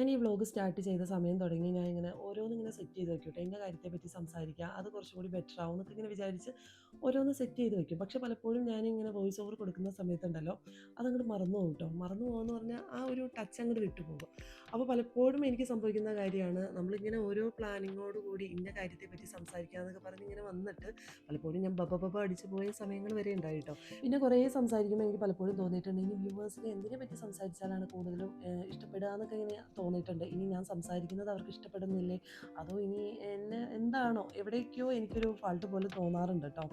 ഞാൻ ഈ vlog start ചെയ്ത സമയം തുടങ്ങി ഞാൻ ഇങ്ങനെ ഓരോന്നിങ്ങനെ സെറ്റ് ചെയ്ത് വെക്കും കേട്ടോ കാര്യത്തെ കാര്യത്തെപ്പറ്റി സംസാരിക്കുക അത് കുറച്ചും കൂടി ബെറ്റർ ആവും എന്നൊക്കെ ഇങ്ങനെ വിചാരിച്ച് ഓരോന്ന് സെറ്റ് ചെയ്ത് വെക്കും. പക്ഷെ പലപ്പോഴും ഞാൻ ഇങ്ങനെ വോയിസ് ഓവർ കൊടുക്കുന്ന സമയത്തുണ്ടല്ലോ അതങ്ങോട്ട് മറന്നു പോകും കേട്ടോ മറന്നു പോകുമെന്ന് പറഞ്ഞാൽ ആ ഒരു ടച്ച് അങ്ങോട്ട് വിട്ടുപോകും. അപ്പോൾ പലപ്പോഴും എനിക്ക് സംഭവിക്കുന്ന കാര്യമാണ്. നമ്മളിങ്ങനെ ഓരോ പ്ലാനിങ്ങോട് കൂടി ഇന്ന കാര്യത്തെപ്പറ്റി സംസാരിക്കുക എന്നൊക്കെ പറഞ്ഞ് ഇങ്ങനെ വന്നിട്ട് പലപ്പോഴും ഞാൻ ബബ ബബ അടിച്ചു പോയ സമയങ്ങൾ വരെ ഉണ്ടായി കേട്ടോ പിന്നെ കുറേ സംസാരിക്കുമ്പോൾ എനിക്ക് പലപ്പോഴും തോന്നിയിട്ടുണ്ട്. ഇനി വ്യൂവേഴ്സിന് എന്തിനെ പറ്റി സംസാരിച്ചാലാണ് കൂടുതലും ഇഷ്ടപ്പെടുക എന്നൊക്കെ ഇങ്ങനെ തോന്നിയിട്ടുണ്ട്. ഇനി ഞാൻ സംസാരിക്കുന്നത് അവർക്ക് ഇഷ്ടപ്പെടുന്നില്ലേ? അതോ ഇനി എന്നെ എന്താണോ? എവിടേക്കോ എനിക്കൊരു ഫാൾട്ട് പോലെ തോന്നാറുണ്ട് കേട്ടോ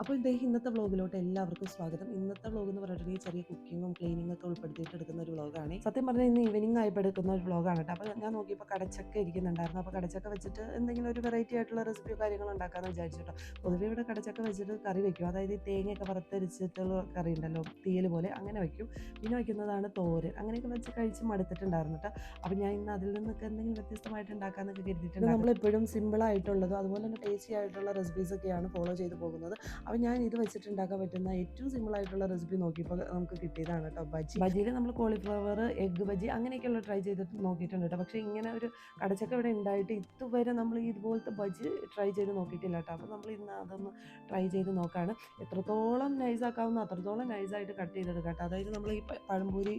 അപ്പോൾ ഇതേ ഇന്നത്തെ വ്ളോഗിലോട്ട് എല്ലാവർക്കും സ്വാഗതം. ഇന്നത്തെ വ്ളോഗ് എന്ന് പറഞ്ഞിട്ടുണ്ടെങ്കിൽ ചെറിയ കുക്കിങ്ങും ക്ലീനിങ് ഒക്കെ ഉൾപ്പെടുത്തിയിട്ട് എടുക്കുന്ന ഒരു വ്ളോഗാണ്. സത്യം പറഞ്ഞാൽ ഇന്ന് ഈവനിങ് ആയപ്പോൾ എടുക്കുന്ന ഒരു വ്ളോഗാണ് കേട്ടോ. അപ്പോൾ ഞാൻ നോക്കിയപ്പോൾ കടച്ചക്ക ഇരിക്കുന്നുണ്ടായിരുന്നു. അപ്പോൾ കടച്ചക്ക വെച്ചിട്ട് എന്തെങ്കിലും ഒരു വെറൈറ്റി ആയിട്ടുള്ള റെസിപ്പിയോ കാര്യങ്ങളോ ഉണ്ടാക്കാമെന്ന് വിചാരിച്ചു കേട്ടോ. പൊതുവേ ഇവിടെ കടച്ചക്ക വെച്ചിട്ട് കറി വെക്കും. അതായത് തേങ്ങയൊക്കെ വറുത്തരിച്ചിട്ടുള്ള കറി ഉണ്ടല്ലോ തീയൽ പോലെ അങ്ങനെ വയ്ക്കും പിന്നെ വയ്ക്കുന്നതാണ് തോരൻ. അങ്ങനെയൊക്കെ വെച്ച് കഴിച്ച് മടുത്തിട്ടുണ്ടായിരുന്നു കേട്ടോ. അപ്പോൾ ഞാൻ ഇന്ന് അതിൽ നിന്നൊക്കെ എന്തെങ്കിലും വ്യത്യസ്തമായിട്ട് ഉണ്ടാക്കാമെന്നൊക്കെ കരുതിയിട്ടുണ്ട് നമ്മളെപ്പോഴും സിമ്പിളായിട്ടുള്ളതും അതുപോലെ തന്നെ ടേസ്റ്റി ആയിട്ടുള്ള റെസിപ്പീസൊക്കെയാണ് ഫോളോ ചെയ്ത് പോകുന്നത്. അപ്പോൾ ഞാൻ ഇത് വെച്ചിട്ട് ഉണ്ടാക്കാൻ പറ്റുന്ന ഏറ്റവും സിമ്പിൾ ആയിട്ടുള്ള റെസിപ്പി നോക്കിയപ്പോൾ നമുക്ക് കിട്ടിയതാണ് കേട്ടോ ബജി ബജിയിൽ നമ്മൾ കോളിഫ്ലവർ എഗ്ഗ് ബജി അങ്ങനെയൊക്കെയുള്ള ട്രൈ ചെയ്തിട്ട് നോക്കിയിട്ടുണ്ട് കേട്ടോ പക്ഷേ ഇങ്ങനെ ഒരു കടച്ചക്ക ഇവിടെ ഉണ്ടായിട്ട് ഇതുവരെ നമ്മൾ ഇതുപോലത്തെ ബജി ട്രൈ ചെയ്ത് നോക്കിയിട്ടില്ല കേട്ടോ അപ്പോൾ നമ്മൾ ഇന്ന് അതൊന്ന് ട്രൈ ചെയ്ത് നോക്കാണ്. എത്രത്തോളം നൈസ് ആക്കാവുന്ന അത്രത്തോളം നൈസായിട്ട് കട്ട് ചെയ്തെടുക്കാം കേട്ടോ അതായത് നമ്മൾ ഈ പഴംപൂരി പഴംപൊരി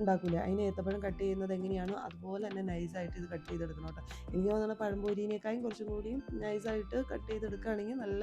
ഉണ്ടാക്കൂലേ? അതിന് ഏത്തപ്പഴം കട്ട് ചെയ്യുന്നത് എങ്ങനെയാണോ അതുപോലെ തന്നെ നൈസായിട്ട് ഇത് കട്ട് ചെയ്തെടുക്കണം കേട്ടോ എനിക്ക് തോന്നുന്നത് പഴംപൊരിനേക്കാളും കുറച്ചും കൂടിയും നൈസായിട്ട് കട്ട് ചെയ്തെടുക്കുകയാണെങ്കിൽ നല്ല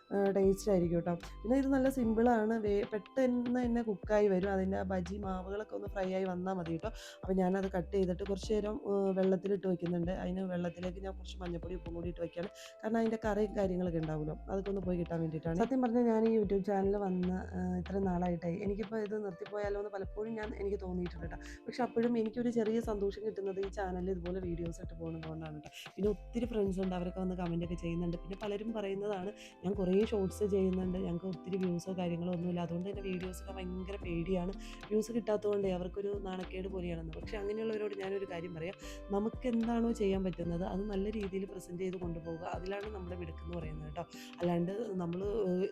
ടേസ്റ്റ് ആയിരിക്കും കേട്ടോ പിന്നെ ഇത് നല്ല സിമ്പിളാണ് വേ പെട്ടെന്ന് തന്നെ കുക്കായി വരും. അതിന്റെ ബജി മാവുകളൊക്കെ ഒന്ന് ഫ്രൈ ആയി വന്നാൽ മതി കേട്ടോ അപ്പോൾ ഞാനത് കട്ട് ചെയ്തിട്ട് കുറച്ച് നേരം വെള്ളത്തിലിട്ട് വെക്കുന്നുണ്ട്. അതിന് വെള്ളത്തിലേക്ക് ഞാൻ കുറച്ച് മഞ്ഞപ്പൊടി ഉപ്പും കൂടി ഇട്ട് വെക്കുകയാണ് കാരണം അതിന്റെ കറിയും കാര്യങ്ങളൊക്കെ ഉണ്ടാവുമല്ലോ. അതൊക്കെ ഒന്ന് പോയി കിട്ടാൻ വേണ്ടിയിട്ടാണ്. സത്യം പറഞ്ഞാൽ ഞാൻ ഈ യൂട്യൂബ് ചാനൽ വന്ന് ഇത്ര നാളായിട്ടായി. എനിക്കിപ്പോൾ ഇത് നിർത്തിപ്പോയാലോ എന്ന് പലപ്പോഴും ഞാൻ എനിക്ക് തോന്നിയിട്ടുണ്ട് കേട്ടോ പക്ഷെ അപ്പോഴും എനിക്കൊരു ചെറിയ സന്തോഷം കിട്ടുന്നത് ഈ ചാനലിൽ ഇതുപോലെ വീഡിയോസ് ഇട്ട് പോകുന്നത് കൊണ്ടാണ് കേട്ടോ പിന്നെ ഒത്തിരി ഫ്രണ്ട്സ് ഉണ്ട്. അവരൊക്കെ വന്ന് കമന്റ് ഒക്കെ ചെയ്യുന്നുണ്ട്. പിന്നെ പലരും പറയുന്നതാണ് ഞാൻ കുറേ ഷോർട്സ് ചെയ്യുന്നുണ്ട്. ഞങ്ങൾക്ക് ഒത്തിരി വ്യൂസോ കാര്യങ്ങളോ ഒന്നുമില്ല. അതുകൊണ്ട് തന്നെ വീഡിയോസൊക്കെ ഭയങ്കര പേടിയാണ്. വ്യൂസ് കിട്ടാത്തതുകൊണ്ട് അവർക്കൊരു നാണക്കേട് പോലെയാണെന്ന്. പക്ഷേ അങ്ങനെയുള്ളവരോട് ഞാനൊരു കാര്യം പറയാം. നമുക്ക് എന്താണോ ചെയ്യാൻ പറ്റുന്നത് അത് നല്ല രീതിയിൽ പ്രസന്റ് ചെയ്ത് കൊണ്ടുപോകുക അതിലാണ് നമ്മുടെ മിടുക്കെന്ന് പറയുന്നത് കേട്ടോ. അല്ലാണ്ട് നമ്മൾ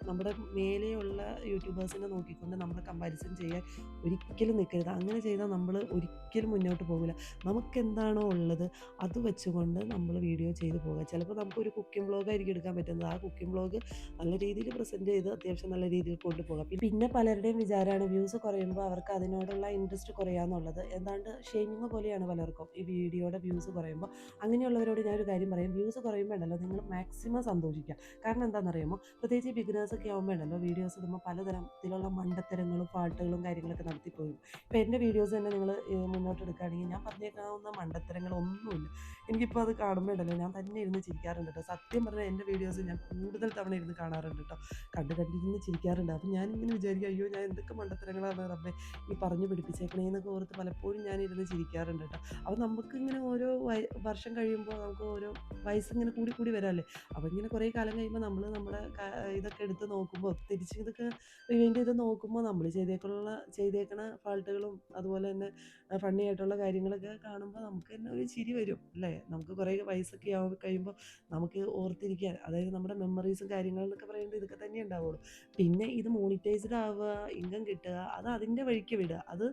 നമ്മുടെ മേലെയുള്ള യൂട്യൂബേഴ്സിനെ നോക്കിക്കൊണ്ട് നമ്മൾ കമ്പാരിസൺ ചെയ്യാൻ ഒരിക്കലും നിൽക്കരുത്. അങ്ങനെ ചെയ്താൽ നമ്മൾ ഒരിക്കലും മുന്നോട്ട് പോകില്ല. നമുക്ക് എന്താണോ ഉള്ളത് അത് വെച്ചുകൊണ്ട് നമ്മൾ വീഡിയോ ചെയ്ത് പോകുക ചിലപ്പോൾ നമുക്കൊരു കുക്കിംഗ് ബ്ലോഗ് വ്ളോഗായിരിക്കും എടുക്കാൻ പറ്റുന്നത്. ആ കുക്കിംഗ് വ്ളോഗ് നല്ല രീതിയിൽ പ്രസന്റ് ചെയ്ത് അത്യാവശ്യം നല്ല രീതിയിൽ കൊണ്ടുപോകാം പിന്നെ പലരുടെയും വിചാരമാണ് വ്യൂസ് കുറയുമ്പോൾ അവർക്ക് അതിനോടുള്ള ഇൻട്രസ്റ്റ് കുറയാന്നുള്ളത്. എന്താണ്ട് ഷെയ്മിങ് പോലെയാണ് പലർക്കും ഈ വീഡിയോയുടെ വ്യൂസ് കുറയുമ്പോൾ അങ്ങനെയുള്ളവരോട് ഞാനൊരു കാര്യം പറയും. വ്യൂസ് കുറയുമ്പോൾ ഉണ്ടല്ലോ നിങ്ങൾ മാക്സിമം സന്തോഷിക്കുക. കാരണം എന്താണെന്നറിയുമോ? പ്രത്യേകിച്ച് ബിഗിനേഴ്സ് ഒക്കെ ആകുമ്പോൾ ഉണ്ടല്ലോ വീഡിയോസ് ഇടുമ്പോൾ പലതരത്തിലുള്ള മണ്ടത്തരങ്ങളും പാട്ടുകളും കാര്യങ്ങളൊക്കെ നടത്തിപ്പോകും. ഇപ്പോൾ എന്റെ വീഡിയോസ് തന്നെ നിങ്ങൾ മുന്നോട്ട് എടുക്കുകയാണെങ്കിൽ ഞാൻ പറഞ്ഞേക്കാവുന്ന മണ്ടത്തരങ്ങളൊന്നുമില്ല. എനിക്കിപ്പോൾ അത് കാണുമ്പോൾ ഉണ്ടല്ലോ ഞാൻ തന്നെ ഇരുന്ന് ചിരിക്കാറുണ്ട് കേട്ടോ സത്യം പറഞ്ഞാൽ എന്റെ വീഡിയോസ് ഞാൻ കൂടുതൽ തവണ ഇരുന്ന് കാണാറുണ്ട് കേട്ടോ കണ്ട് കണ്ടിരുന്ന് ചിരിക്കാറുണ്ട്. അപ്പോൾ ഞാനിങ്ങനെ വിചാരിക്കും അയ്യോ ഞാൻ എന്തൊക്കെ മണ്ടത്തരങ്ങളാണ് റബ്ബെ ഈ പറഞ്ഞു പിടിപ്പിച്ചേക്കണേ എന്നൊക്കെ ഓർത്ത് പലപ്പോഴും ഞാൻ ഇരുന്ന് ചിരിക്കാറുണ്ട് കേട്ടോ അപ്പോൾ നമുക്കിങ്ങനെ ഓരോ വർഷം കഴിയുമ്പോൾ നമുക്ക് ഓരോ വയസ്സ് ഇങ്ങനെ കൂടി കൂടി വരാമല്ലേ അപ്പോൾ ഇങ്ങനെ കുറേ കാലം കഴിയുമ്പോൾ നമ്മൾ നമ്മുടെ ഇതൊക്കെ എടുത്ത് നോക്കുമ്പോൾ തിരിച്ച് ഇതൊക്കെ റിവൈൻഡ് ചെയ്ത് നോക്കുമ്പോൾ നമ്മൾ ചെയ്തേക്കുള്ള ചെയ്തേക്കണ ഫാൾട്ടുകളും അതുപോലെ തന്നെ ഫണ്ണി ആയിട്ടുള്ള കാര്യങ്ങളൊക്കെ കാണുമ്പോൾ നമുക്ക് തന്നെ ഒരു ചിരി വരും അല്ലേ? നമുക്ക് കുറേ വയസ്സൊക്കെ ആവും കഴിയുമ്പോൾ നമുക്ക് ഓർത്തിരിക്കാൻ അതായത് നമ്മുടെ മെമ്മറീസും കാര്യങ്ങളെന്നൊക്കെ പറയുന്നത് ഇതൊക്കെ തന്നെ ഉണ്ടാവുള്ളൂ. പിന്നെ ഇത് മോണിറ്റൈസ്ഡ് ആവുക ഇൻകം കിട്ടുക അത് അതിന്റെ വഴിക്ക് വിടുക. അത്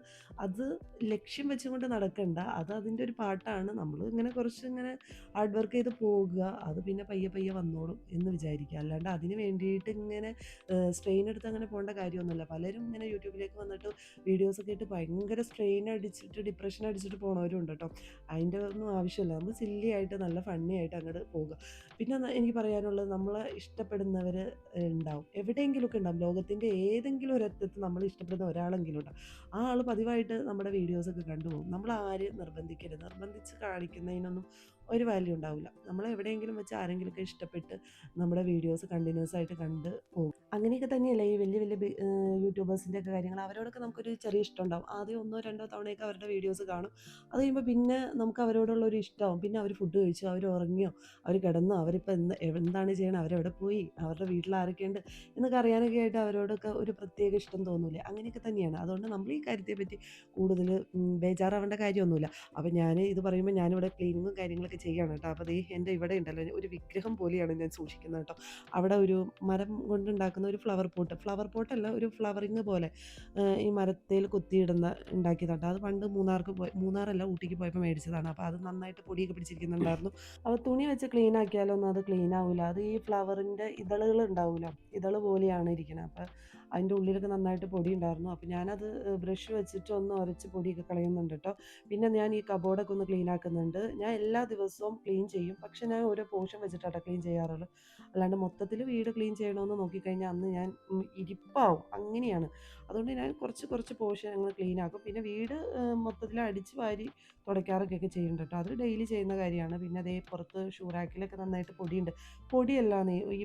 അത് ലക്ഷ്യം വെച്ചുകൊണ്ട് നടക്കണ്ട. അത് അതിന്റെ ഒരു പാട്ടാണ്. നമ്മൾ ഇങ്ങനെ കുറച്ച് ഇങ്ങനെ ഹാർഡ് വർക്ക് ചെയ്ത് പോകുക. അത് പിന്നെ പയ്യെ പയ്യെ വന്നോളും എന്ന് വിചാരിക്കുക. അല്ലാണ്ട് അതിന് വേണ്ടിയിട്ട് ഇങ്ങനെ സ്ട്രെയിൻ എടുത്ത് അങ്ങനെ പോകേണ്ട കാര്യമൊന്നുമില്ല. പലരും ഇങ്ങനെ യൂട്യൂബിലേക്ക് വന്നിട്ട് വീഡിയോസൊക്കെ ഇട്ട് ഭയങ്കര സ്ട്രെയിൻ അടിച്ചിട്ട് ഡിപ്രഷൻ അടിച്ചിട്ട് പോണവരും ഉണ്ട് കേട്ടോ. അതിന്റെ ഒന്നും ആവശ്യമില്ല. നമ്മൾ സില്ലി ആയിട്ട് നല്ല ഫണ്ണി ആയിട്ട് അങ്ങോട്ട് പോകുക പിന്നെ എനിക്ക് പറയാനുള്ളത് നമ്മളെ ഇഷ്ടപ്പെടുന്നവർ ഉണ്ടാവും എവിടെയെങ്കിലുമൊക്കെ ഉണ്ടാവും ലോകത്തിന്റെ ഏതെങ്കിലും ഒരറ്റത്ത് നമ്മൾ ഇഷ്ടപ്പെടുന്ന ഒരാളെങ്കിലും ഉണ്ടാവും ആ ആൾ പതിവായിട്ട് നമ്മുടെ വീഡിയോസൊക്കെ കണ്ടുപോകും. നമ്മൾ ആര് നിർബന്ധിക്കരുത്. നിർബന്ധിച്ച് കാണിക്കുന്നതിനൊന്നും ഒരു വാല്യൂ ഉണ്ടാവില്ല നമ്മൾ എവിടെയെങ്കിലും വെച്ച് ആരെങ്കിലുമൊക്കെ ഇഷ്ടപ്പെട്ട് നമ്മുടെ വീഡിയോസ് കണ്ടിന്യൂസ് ആയിട്ട് കണ്ട് പോകും. അങ്ങനെയൊക്കെ തന്നെയല്ലേ ഈ വലിയ വലിയ യൂട്യൂബേഴ്സിന്റെ ഒക്കെ കാര്യങ്ങൾ. അവരോടൊക്കെ നമുക്കൊരു ചെറിയ ഇഷ്ടം ഉണ്ടാവും. ആദ്യം ഒന്നോ രണ്ടോ തവണയൊക്കെ അവരുടെ വീഡിയോസ് കാണും. അത് കഴിയുമ്പോൾ പിന്നെ നമുക്ക് അവരോടുള്ള ഒരു ഇഷ്ടമാവും പിന്നെ അവർ ഫുഡ് കഴിച്ചു അവർ ഉറങ്ങിയോ അവർ കിടന്നോ അവരിപ്പോൾ എന്ത് എന്താണ് ചെയ്യണം അവരെവിടെ പോയി അവരുടെ വീട്ടിൽ ആരൊക്കെയുണ്ട് എന്നൊക്കെ അറിയാനൊക്കെ ആയിട്ട് അവരോടൊക്കെ ഒരു പ്രത്യേക ഇഷ്ടം തോന്നൂലേ അങ്ങനെയൊക്കെ തന്നെയാണ്. അതുകൊണ്ട് നമ്മൾ ഈ കാര്യത്തെ പറ്റി കൂടുതൽ ബേജാറാവേണ്ട കാര്യമൊന്നുമില്ല. അപ്പോൾ ഞാൻ ഇത് പറയുമ്പോൾ ഞാനിവിടെ ക്ലീനിങ്ങും കാര്യങ്ങളൊക്കെ ഒക്കെ ചെയ്യാണ് കേട്ടോ. അപ്പോൾ ദേ എന്റെ ഇവിടെ ഉണ്ടല്ലോ ഒരു വിഗ്രഹം പോലെയാണ് ഞാൻ സൂക്ഷിക്കുന്നത് കേട്ടോ. അവിടെ ഒരു മരം കൊണ്ടുണ്ടാക്കുന്ന ഒരു ഫ്ലവർ പോട്ട് ഫ്ലവർ പോട്ടല്ല ഒരു ഫ്ലവറിങ് പോലെ ഈ മരത്തിൽ കുത്തിയിടുന്ന ഉണ്ടാക്കിയതാണ്. അത് പണ്ട് മൂന്നാർക്ക് പോയി മൂന്നാറല്ല ഊട്ടിക്ക് പോയപ്പോൾ മേടിച്ചതാണ്. അപ്പോൾ അത് നന്നായിട്ട് പൊടിയൊക്കെ പിടിച്ചിരിക്കുന്നുണ്ടായിരുന്നു. അപ്പോൾ തുണി വെച്ച് ക്ലീൻ ആക്കിയാലൊന്നും അത് ക്ലീൻ ആവില്ല അത് ഈ ഫ്ലവറിന്റെ ഇതളുകൾ ഉണ്ടാവില്ല ഇതൾ പോലെയാണ് ഇരിക്കുന്നത് അപ്പോൾ അതിന്റെ ഉള്ളിലൊക്കെ നന്നായിട്ട് പൊടി ഉണ്ടായിരുന്നു. അപ്പോൾ ഞാനത് ബ്രഷ് വെച്ചിട്ട് ഒന്ന് ഉരച്ച് പൊടിയൊക്കെ കളയുന്നുണ്ട് കേട്ടോ. പിന്നെ ഞാൻ ഈ കബോർഡൊക്കെ ഒന്ന് ക്ലീൻ ആക്കുന്നുണ്ട്. ഞാൻ എല്ലാ ദിവസവും ക്ലീൻ ചെയ്യും. പക്ഷെ ഞാൻ ഓരോ പോർഷൻ വെച്ചിട്ടാണ് ക്ലീൻ ചെയ്യാറുള്ളത് അല്ലാണ്ട് മൊത്തത്തിൽ വീട് ക്ലീൻ ചെയ്യണമെന്ന് നോക്കിക്കഴിഞ്ഞാൽ അന്ന് ഞാൻ ഇരിപ്പാവും. അങ്ങനെയാണ്. അതുകൊണ്ട് ഞാൻ കുറച്ച് കുറച്ച് പോർഷൻ ഞങ്ങൾ ക്ലീൻ ആക്കും. പിന്നെ വീട് മൊത്തത്തിൽ അടിച്ച് വാരി തുടയ്ക്കാറൊക്കെ ചെയ്യുന്നുണ്ട് കേട്ടോ. അത് ഡെയിലി ചെയ്യുന്ന കാര്യമാണ്. പിന്നെ അതേ പുറത്ത് ഷൂറാക്കിലൊക്കെ നന്നായിട്ട് പൊടിയുണ്ട്. പൊടിയല്ലാന്ന് ഈ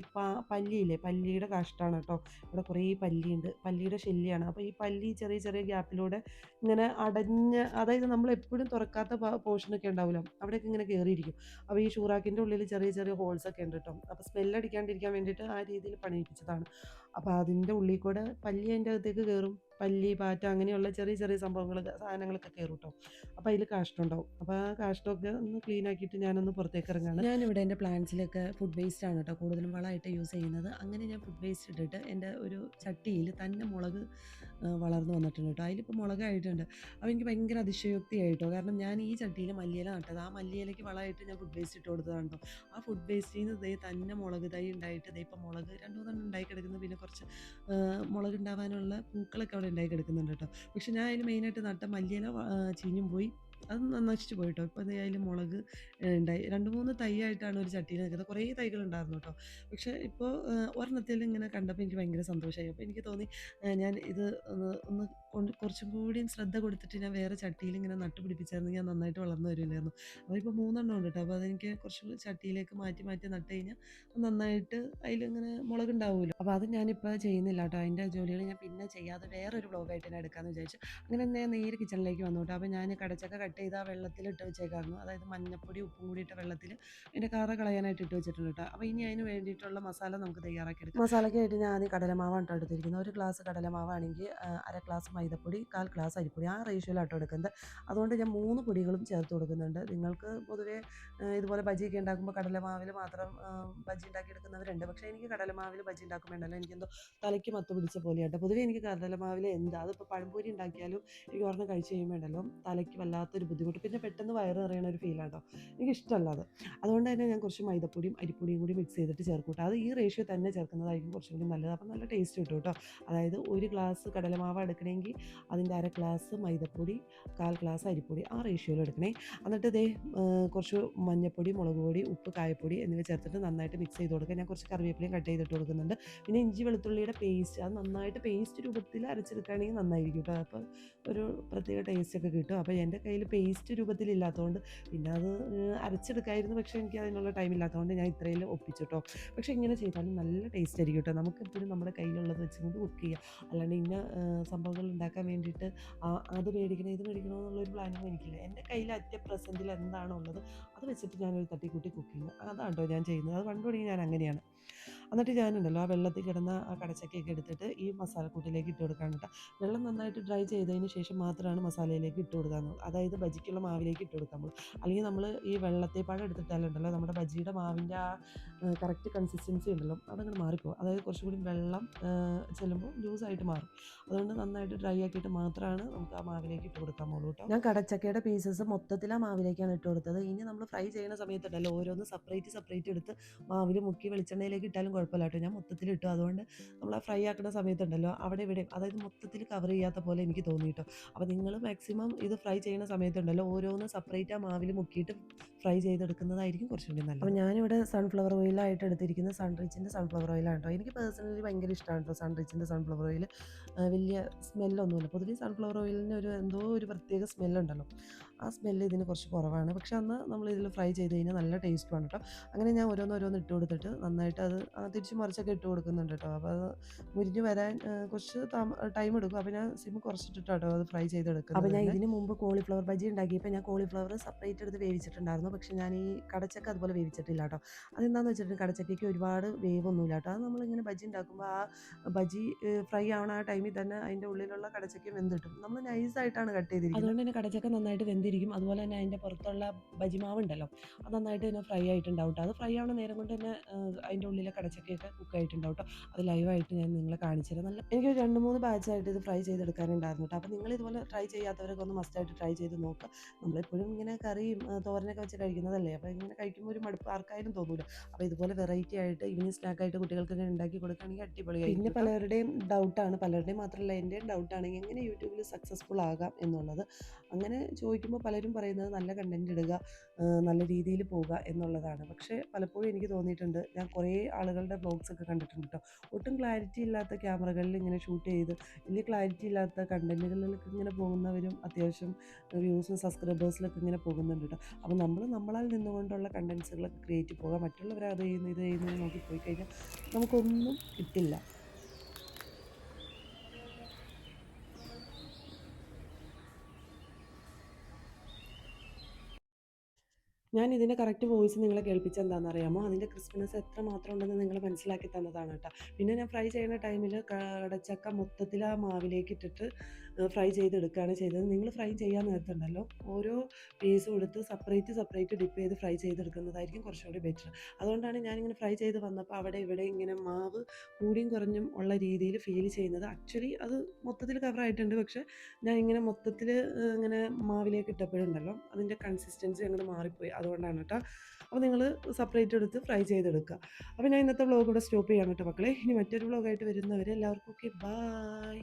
പല്ലിയില്ലേ? പല്ലിയുടെ കാഷ്ടമാണ് കേട്ടോ. ഇവിടെ കുറേ പല്ലിയുണ്ട്. പല്ലിയുടെ ശല്യമാണ് അപ്പോൾ ഈ പല്ലി ചെറിയ ചെറിയ ഗ്യാപ്പിലൂടെ ഇങ്ങനെ അടഞ്ഞ് അതായത് നമ്മൾ എപ്പോഴും തുറക്കാത്ത പോർഷനൊക്കെ ഉണ്ടാവില്ല അവിടെയൊക്കെ ഇങ്ങനെ കയറിയിരിക്കും അപ്പോൾ ഈ ഷൂറാക്കിന്റെ ഉള്ളിൽ ചെറിയ ചെറിയ ഹോൾസ് ഒക്കെ ഉണ്ട് കേട്ടോ അപ്പോൾ സ്മെല്ലടിക്കാണ്ടിരിക്കാൻ വേണ്ടിയിട്ട് ആ രീതിയിൽ പണിയിപ്പിച്ചതാണ്. അപ്പോൾ അതിന്റെ ഉള്ളിൽ കൂടെ പല്ലി അതിന്റെ അകത്തേക്ക് കയറും പല്ലി പാറ്റ അങ്ങനെയുള്ള ചെറിയ ചെറിയ സംഭവങ്ങൾ സാധനങ്ങളൊക്കെ കയറും കേട്ടോ അപ്പോൾ അതിൽ കാഷ്ടം ഉണ്ടാവും. അപ്പോൾ ആ കാഷ്ടമൊക്കെ ഒന്ന് ക്ലീൻ ആക്കിയിട്ട് ഞാനൊന്ന് പുറത്തേക്ക് ഇറങ്ങാണ്. ഞാനിവിടെ എന്റെ പ്ലാന്റ്സിലൊക്കെ ഫുഡ് വേസ്റ്റ് ആണ് കേട്ടോ കൂടുതലും വളമായിട്ട് യൂസ് ചെയ്യുന്നത്. അങ്ങനെ ഞാൻ ഫുഡ് വേസ്റ്റ് ഇട്ടിട്ട് എന്റെ ഒരു ചട്ടിയിൽ തന്നെ മുളക് വളർന്നു വന്നിട്ടുണ്ട് കേട്ടോ. അതിലിപ്പോൾ മുളകായിട്ടുണ്ട്. അപ്പോൾ എനിക്ക് ഭയങ്കര അതിശയോക്തിയായിട്ടോ. കാരണം ഞാൻ ഈ ചട്ടിയിൽ മല്ലിയില നട്ടത്. ആ മല്ലിയിലയ്ക്ക് വളമായിട്ട് ഞാൻ ഫുഡ് വേസ്റ്റ് ഇട്ട് കൊടുത്തതാണ് കേട്ടോ. ആ ഫുഡ് വേസ്റ്റിൽ നിന്ന് ഇതേ തന്നെ മുളക് തൈ ഉണ്ടായിട്ട് ഇതേ ഇപ്പോൾ മുളക് രണ്ട് മൂന്നെണ്ണം ഉണ്ടായി കിടക്കുന്നു. പിന്നെ കുറച്ച് മുളക് ഉണ്ടാവാനുള്ള പൂക്കളൊക്കെ അവിടെ ഉണ്ടായി കിടക്കുന്നുണ്ട് കേട്ടോ. പക്ഷെ ഞാൻ അതിന് മെയിനായിട്ട് നട്ട മല്ലിയില ചീഞ്ഞും പോയി. അത് നന്നാക്കിച്ചു പോയിട്ടോ. ഇപ്പോൾ ദേ അതിൽ മുളക് ഉണ്ടായി. രണ്ട് മൂന്ന് തൈയായിട്ടാണ് ഒരു ചട്ടിയിൽ നിൽക്കുന്നത്. കുറേ തൈകൾ ഉണ്ടായിരുന്നു കേട്ടോ. പക്ഷേ ഇപ്പോൾ ഒരെണ്ണത്തിൽ ഇങ്ങനെ കണ്ടപ്പോൾ എനിക്ക് ഭയങ്കര സന്തോഷമായി. അപ്പോൾ എനിക്ക് തോന്നി ഞാൻ ഇത് ഒന്ന് കുറച്ചും കൂടിയും ശ്രദ്ധ കൊടുത്തിട്ട് ഞാൻ വേറെ ചട്ടിയിൽ ഇങ്ങനെ നട്ടുപിടിപ്പിച്ചായിരുന്നു ഞാൻ നന്നായിട്ട് വളർന്നു വരില്ലായിരുന്നു അപ്പോൾ ഇപ്പോൾ മൂന്നെണ്ണം ഉണ്ട് കേട്ടോ. അപ്പോൾ അതെനിക്ക് കുറച്ച് ചട്ടിയിലേക്ക് മാറ്റി മാറ്റി നട്ട് കഴിഞ്ഞാൽ നന്നായിട്ട് അതിലിങ്ങനെ മുളകുണ്ടാവുമല്ലോ. അപ്പോൾ അത് ഞാനിപ്പോൾ ചെയ്യുന്നില്ല കേട്ടോ. അതിന്റെ ജോലികൾ ഞാൻ പിന്നെ ചെയ്യാതെ വേറൊരു ബ്ലോഗായിട്ട് തന്നെ എടുക്കാമെന്ന് വിചാരിച്ചു. അങ്ങനെ ഞാൻ നേരെ കിച്ചണിലേക്ക് വന്നു കേട്ടോ. അപ്പോൾ ഞാൻ കടച്ചക്ക കട്ട് ചെയ്ത് ആ വെള്ളത്തിൽ ഇട്ട് വെച്ചേക്കായിരുന്നു. അതായത് മഞ്ഞപ്പൊടി ഉപ്പും കൂടി ഇട്ട വെള്ളത്തിൽ അതിന്റെ കറ കളയാനായിട്ട് ഇട്ട് വെച്ചിട്ടുണ്ട് കേട്ടോ. അപ്പോൾ ഇനി അതിന് വേണ്ടിയിട്ടുള്ള മസാല നമുക്ക് തയ്യാറാക്കി എടുക്കാം. മസാലയ്ക്കായിട്ട് ഞാൻ ആദ്യം കടലമാവാണ് കേട്ടോ എടുത്തിരിക്കുന്നത്. ഒരു ഗ്ലാസ് കടലമാവാണെങ്കിൽ അര ഗ്ലാസ് മൈദപ്പൊടി കാൽ ഗ്ലാസ് അരിപ്പൊടി ആ റേഷ്യോയിലാട്ടോ എടുക്കുന്നത്. അതുകൊണ്ട് ഞാൻ മൂന്ന് പൊടികളും ചേർത്ത് കൊടുക്കുന്നുണ്ട്. നിങ്ങൾക്ക് പൊതുവേ ഇതുപോലെ ബജിയൊക്കെ ഉണ്ടാക്കുമ്പോൾ കടലമാവിൽ മാത്രം ബജി ഉണ്ടാക്കി എടുക്കുന്നവരുണ്ട് പക്ഷേ എനിക്ക് കടലമാവിൽ ബജി ഉണ്ടാക്കുമ്പോണ്ടല്ലോ എനിക്കെന്തോ തലയ്ക്ക് മത്ത് പിടിച്ച പോലെയാട്ടോ. പൊതുവേ എനിക്ക് കടലമാവിൽ എന്താ അതിപ്പോൾ പഴംപൊരി ഉണ്ടാക്കിയാലും എനിക്ക് ഒരെണ്ണം കഴിച്ച് കഴിയുമ്പോണ്ടല്ലോ തലയ്ക്ക് വല്ലാത്തൊരു ബുദ്ധിമുട്ട്. പിന്നെ പെട്ടെന്ന് വയറ് നിറയണ ഒരു ഫീലാട്ടോ. എനിക്ക് ഇഷ്ടമല്ല അത്. അതുകൊണ്ട് തന്നെ ഞാൻ കുറച്ച് മൈദപ്പൊടിയും അരിപ്പൊടിയും കൂടി മിക്സ് ചെയ്തിട്ട് ചേർക്കൂട്ടോ. കേട്ടോ അത് ഈ റേഷ്യോ തന്നെ ചേർക്കുന്നതായിരിക്കും കുറച്ചും കൂടി നല്ലത്. അപ്പം നല്ല ടേസ്റ്റ് കിട്ടും കേട്ടോ. അതായത് ഒരു ഗ്ലാസ് കടലമാവ് എടുക്കണമെങ്കിൽ അതിന്റെ അര ഗ്ലാസ് മൈദപ്പൊടി കാൽ ഗ്ലാസ് അരിപ്പൊടി ആ റേഷ്യോയിൽ എടുക്കണേ. എന്നിട്ട് ഇതേ കുറച്ച് മഞ്ഞൾപ്പൊടി മുളക് പൊടി ഉപ്പ് കായപ്പൊടി എന്നിവ ചേർത്തിട്ട് നന്നായിട്ട് മിക്സ് ചെയ്ത് കൊടുക്കുക. ഞാൻ കുറച്ച് കറിവേപ്പിലയും കട്ട് ചെയ്തിട്ട് കൊടുക്കുന്നുണ്ട്. പിന്നെ ഇഞ്ചി വെളുത്തുള്ളിയുടെ പേസ്റ്റ് അത് നന്നായിട്ട് പേസ്റ്റ് രൂപത്തിൽ അരച്ചെടുക്കുകയാണെങ്കിൽ നന്നായിരിക്കും കേട്ടോ. അപ്പോൾ ഒരു പ്രത്യേക ടേസ്റ്റ് ഒക്കെ കിട്ടും. അപ്പോൾ എന്റെ കയ്യിൽ പേസ്റ്റ് രൂപത്തിലില്ലാത്തതുകൊണ്ട് പിന്നെ അത് അരച്ചെടുക്കായിരുന്നു. പക്ഷേ എനിക്ക് അതിനുള്ള ടൈം ഇല്ലാത്തതുകൊണ്ട് ഞാൻ ഇത്രയിൽ ഒപ്പിച്ചിട്ടോ പക്ഷേ ഇങ്ങനെ ചെയ്താലും നല്ല ടേസ്റ്റ് ആയിരിക്കും കേട്ടോ. നമുക്ക് എപ്പോഴും നമ്മുടെ കയ്യിലുള്ളത് വെച്ചുകൊണ്ട് കുക്ക് ചെയ്യാം. അല്ലാണ്ട് ഇന്ന സംഭവങ്ങൾ ഉണ്ടാക്കാൻ വേണ്ടിയിട്ട് അത് മേടിക്കണം ഇത് മേടിക്കണം എന്നുള്ളൊരു പ്ലാനിങ് എനിക്കില്ല. എന്റെ കയ്യിൽ അറ്റ പ്രസന്റിൽ എന്താണോ ഉള്ളത് അത് വെച്ചിട്ട് ഞാനൊരു തട്ടിക്കൂട്ടി കുക്കിങ് അതാണ് കേട്ടോ ഞാൻ ചെയ്യുന്നത്. അത് പണ്ട് തുടങ്ങി ഞാൻ അങ്ങനെയാണ്. എന്നിട്ട് ഞാനുണ്ടല്ലോ ആ വെള്ളത്തിൽ കിടന്ന ആ കടച്ചക്കയൊക്കെ എടുത്തിട്ട് ഈ മസാലക്കൂട്ടിലേക്ക് ഇട്ട് കൊടുക്കാൻ കേട്ടോ. വെള്ളം നന്നായിട്ട് ഡ്രൈ ചെയ്തതിന് ശേഷം മാത്രമാണ് മസാലയിലേക്ക് ഇട്ട് കൊടുക്കാറുള്ളത് അതായത് ബജിക്കുള്ള മാവിലേക്ക് ഇട്ട് കൊടുക്കാൻ പോകും അല്ലെങ്കിൽ നമ്മൾ ഈ വെള്ളത്തെ വെള്ളത്തേപ്പാട് എടുത്തിട്ടാലുണ്ടല്ലോ നമ്മുടെ ബജിയുടെ മാവിന്റെ ആ കറക്റ്റ് കൺസിസ്റ്റൻസി ഉണ്ടല്ലോ അതങ്ങനെ മാറിപ്പോകും അതായത് കുറച്ചും കൂടി വെള്ളം ചെല്ലുമ്പോൾ ലൂസായിട്ട് മാറും. അതുകൊണ്ട് നന്നായിട്ട് ഡ്രൈ ആക്കിയിട്ട് മാത്രമാണ് നമുക്ക് ആ മാവിലേക്ക് ഇട്ട് കൊടുക്കാൻ പോകുള്ളൂ കേട്ടോ. ഞാൻ കടച്ചക്കയുടെ പീസസ് മൊത്തത്തിൽ ആ മാവിലേക്കാണ് ഇട്ട് കൊടുത്തത്. ഇനി നമ്മൾ ഫ്രൈ ചെയ്യുന്ന സമയത്തുണ്ടല്ലോ ഓരോന്ന് സെപ്പറേറ്റ് സെപ്പറേറ്റ് എടുത്ത് മാവിൽ മുക്കി വെളിച്ചെണ്ണയിലേക്ക് ഇട്ടാലും കുഴപ്പമില്ല കേട്ടോ. ഞാൻ മൊത്തത്തിൽ ഇട്ടു. അതുകൊണ്ട് നമ്മൾ ആ ഫ്രൈ ആക്കുന്ന സമയത്തുണ്ടല്ലോ അവിടെ ഇവിടെ അതായത് മൊത്തത്തിൽ കവർ ചെയ്യാത്ത പോലെ എനിക്ക് തോന്നി കേട്ടോ. അപ്പോൾ നിങ്ങൾ മാക്സിമം ഇത് ഫ്രൈ ചെയ്യുന്ന സമയത്തുണ്ടല്ലോ ഓരോന്ന് സെപ്പറേറ്റ് ആ മാവിൽ മുക്കിയിട്ട് ഫ്രൈ ചെയ്തെടുക്കുന്നതായിരിക്കും കുറച്ചും കൂടി നല്ലത്. അപ്പോൾ ഞാനിവിടെ സൺഫ്ലവർ ഓയിലായിട്ട് എടുത്തിരിക്കുന്ന സൺറിച്ചിന്റെ സൺഫ്ലവർ ഓയിലാണ് കേട്ടോ. എനിക്ക് പേഴ്സണലി ഭയങ്കര ഇഷ്ടമാണ് കേട്ടോ സൺറിച്ചിന്റെ സൺഫ്ലവർ ഓയിൽ വലിയ സ്മെല്ലൊന്നുമില്ല പൊതുവെ സൺഫ്ലവർ ഓയിലിന് ഒരു എന്തോ ഒരു പ്രത്യേക സ്മെല്ലുണ്ടല്ലോ ആ സ്മെല്ല് ഇതിന് കുറച്ച് കുറവാണ്. പക്ഷെ അന്ന് നമ്മൾ ഇതിൽ ഫ്രൈ ചെയ്ത് കഴിഞ്ഞാൽ നല്ല ടേസ്റ്റുമാണ് കേട്ടോ അങ്ങനെ ഞാൻ ഓരോന്നോരോന്ന് ഓരോന്ന് ഇട്ട് കൊടുത്തിട്ട് നന്നായിട്ട് അത് തിരിച്ച് മറിച്ചൊക്കെ ഇട്ട് കൊടുക്കുന്നുണ്ട് കേട്ടോ അപ്പോൾ അത് മുരിഞ്ഞ് വരാൻ കുറച്ച് ടൈം എടുക്കും. അപ്പോൾ ഞാൻ സിം കുറച്ചിട്ടിട്ടാട്ടോ അത് ഫ്രൈ അപ്പോൾ ഞാൻ ഇതിന് മുമ്പ് കോളിഫ്ലവർ ബജി ഉണ്ടാക്കിയപ്പോൾ ഞാൻ കോളിഫ്ലവർ സെപ്പറേറ്റ് എടുത്ത് വേവിച്ചിട്ടുണ്ടായിരുന്നു. പക്ഷേ ഞാൻ ഈ കടച്ചക്ക അതുപോലെ വേവിച്ചിട്ടില്ല കേട്ടോ അതെന്താണെന്ന് വെച്ചിട്ടുണ്ടെങ്കിൽ കടച്ചക്കയ്ക്ക് ഒരുപാട് വേവൊന്നുമില്ല കേട്ടോ അത് നമ്മളിങ്ങനെ ബജി ഉണ്ടാക്കുമ്പോൾ ആ ബജി ഫ്രൈ ആവണ ആ ടൈമിൽ തന്നെ അതിന്റെ ഉള്ളിലുള്ള കടച്ചക്ക വെന്തിട്ടും നമ്മൾ നൈസായിട്ടാണ് കട്ട് ചെയ്തിരിക്കുന്നത്. അതുകൊണ്ട് തന്നെ കടച്ചക്ക നന്നായിട്ട് വെന്തിരിക്കും അതുപോലെ തന്നെ അതിന്റെ പുറത്തുള്ള ബജിമാവ് ഉണ്ടല്ലോ അത് നന്നായിട്ട് തന്നെ ഫ്രൈ ആയിട്ടുണ്ടാവും കേട്ടോ അത് ഫ്രൈ ആവുന്ന നേരം കൊണ്ട് തന്നെ അതിന്റെ ഉള്ളിലെ കടച്ചക്കയൊക്കെ കുക്ക് ആയിട്ടുണ്ടാവും കേട്ടോ അത് ലൈവായിട്ട് ഞാൻ നിങ്ങളെ കാണിച്ചു തരാം. നല്ല എനിക്ക് രണ്ട് മൂന്ന് ബാച്ചായിട്ട് ഇത് ഫ്രൈ ചെയ്തെടുക്കാനുണ്ടായിരുന്നു കേട്ടോ അപ്പോൾ നിങ്ങൾ ഇതുപോലെ ട്രൈ ചെയ്യാത്തവരൊക്കെ ഒന്ന് മസ്റ്റായിട്ട് ട്രൈ ചെയ്ത് നോക്കുക നമ്മളെപ്പോഴും ഇങ്ങനെ കറിയും തോരനൊക്കെ വെച്ച് കഴിക്കുന്നതല്ലേ? അപ്പോൾ ഇങ്ങനെ കഴിക്കുമ്പോൾ ഒരു മടുപ്പ് ആർക്കായാലും തോന്നൂല. അപ്പോൾ ഇതുപോലെ വെറൈറ്റി ആയിട്ട് ഈവനിങ് സ്നാക്കായിട്ട് കുട്ടികൾക്ക് ഇങ്ങനെ ഉണ്ടാക്കി കൊടുക്കുകയാണെങ്കിൽ അടിപൊളിയായിരിക്കും പിന്നെ പലരുടെയും ഡൗട്ടാണ് പലരുടെയും മാത്രമല്ല എന്റെയും ഡൗട്ടാണ് എങ്ങനെ യൂട്യൂബിൽ സക്സസ്ഫുൾ ആകാം എന്നുള്ളത്. അങ്ങനെ ചോദിക്കുമ്പോൾ പലരും പറയുന്നത് നല്ല കണ്ടന്റ് ഇടുക നല്ല രീതിയിൽ പോവുക എന്നുള്ളതാണ്. പക്ഷേ പലപ്പോഴും എനിക്ക് തോന്നിയിട്ടുണ്ട് ഞാൻ കുറേ ആളുകളുടെ ബ്ലോഗ്സ് ഒക്കെ കണ്ടിട്ടുണ്ട് കേട്ടോ ഒട്ടും ക്ലാരിറ്റി ഇല്ലാത്ത ക്യാമറകളിൽ ഇങ്ങനെ ഷൂട്ട് ചെയ്ത് വലിയ ക്ലാരിറ്റി ഇല്ലാത്ത കണ്ടന്റുകളിലൊക്കെ ഇങ്ങനെ പോകുന്നവരും അത്യാവശ്യം വ്യൂസും സബ്സ്ക്രൈബേഴ്സിലൊക്കെ ഇങ്ങനെ പോകുന്നുണ്ട് കേട്ടോ അപ്പോൾ നമ്മൾ നമ്മളാൽ നിന്നുകൊണ്ടുള്ള കണ്ടൻസുകളൊക്കെ ക്രിയേറ്റ് പോകുക മറ്റുള്ളവർ അത് ചെയ്യുന്നു ഇത് ചെയ്യുന്നു നോക്കി പോയി കഴിഞ്ഞാൽ നമുക്കൊന്നും കിട്ടില്ല. ഞാൻ ഇതിന്റെ കറക്റ്റ് വോയിസ് നിങ്ങളെ കേൾപ്പിച്ച എന്താണെന്ന് അറിയാമോ അതിന്റെ ക്രിസ്പിനെസ് എത്ര മാത്രം ഉണ്ടെന്ന് നിങ്ങൾ മനസ്സിലാക്കി തന്നതാണ് കേട്ടോ. പിന്നെ ഞാൻ ഫ്രൈ ചെയ്യുന്ന ടൈമിൽ കടച്ചക്ക മൊത്തത്തിൽ ആ മാവിലേക്ക് ഇട്ടിട്ട് ഫ്രൈ ചെയ്തെടുക്കുകയാണ് ചെയ്തത്. നിങ്ങൾ ഫ്രൈ ചെയ്യാൻ നേരത്തുണ്ടല്ലോ. ഓരോ പീസും എടുത്ത് സെപ്പറേറ്റ് സെപ്പറേറ്റ് ഡിപ്പ് ചെയ്ത് ഫ്രൈ ചെയ്തെടുക്കുന്നതായിരിക്കും കുറച്ചുകൂടി ബെറ്റർ. അതുകൊണ്ടാണ് ഞാനിങ്ങനെ ഫ്രൈ ചെയ്ത് വന്നപ്പോൾ അവിടെ ഇവിടെ ഇങ്ങനെ മാവ് കൂടിയും കുറഞ്ഞും ഉള്ള രീതിയിൽ ഫീൽ ചെയ്യുന്നത്. ആക്ച്വലി അത് മൊത്തത്തിൽ കവറായിട്ടുണ്ട് പക്ഷേ ഞാൻ ഇങ്ങനെ മൊത്തത്തിൽ ഇങ്ങനെ മാവിലേക്ക് ഇട്ടപ്പോഴുണ്ടല്ലോ അതിന്റെ കൺസിസ്റ്റൻസി അങ്ങോട്ട് മാറിപ്പോയി. അതുകൊണ്ടാണ് കേട്ടോ. അപ്പോൾ നിങ്ങൾ സെപ്പറേറ്റ് എടുത്ത് ഫ്രൈ ചെയ്തെടുക്കുക. അപ്പോൾ ഞാൻ ഇന്നത്തെ വ്ളോഗ് ഇവിടെ സ്റ്റോപ്പ് ചെയ്യാണ് കേട്ടോ മക്കളെ. ഇനി മറ്റൊരു വ്ളോഗായിട്ട് വരുന്നവരെ എല്ലാവർക്കും ഓക്കെ ബായ്